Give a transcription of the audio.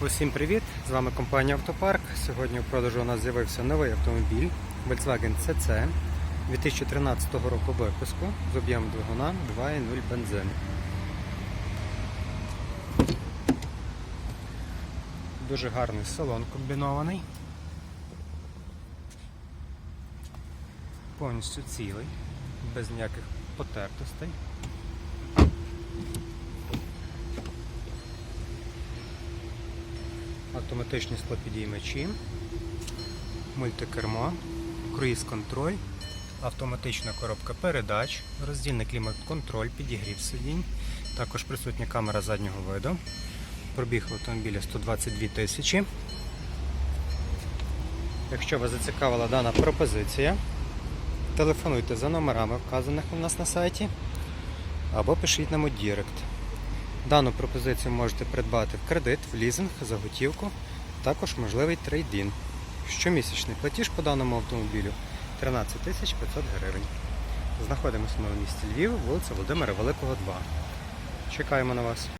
Усім привіт! З вами компанія Автопарк. Сьогодні у продажу у нас з'явився новий автомобіль Volkswagen CC 2013 року випуску з об'ємом двигуна 2.0 бензин. Дуже гарний салон комбінований. Повністю цілий, без ніяких потертостей. Автоматичні склопідіймачі, мультикермо, круїз-контроль, автоматична коробка передач, роздільний клімат-контроль, підігрів сидінь, також присутня камера заднього виду. Пробіг автомобіля 122 тисячі. Якщо вас зацікавила дана пропозиція, телефонуйте за номерами, вказаних у нас на сайті, або пишіть нам у Дірект. Дану пропозицію можете придбати в кредит, в лізинг, за готівку, також можливий трейдін. Щомісячний платіж по даному автомобілю 13 500 гривень. Знаходимося ми в місті Львів, вулиця Володимира Великого, 2. Чекаємо на вас.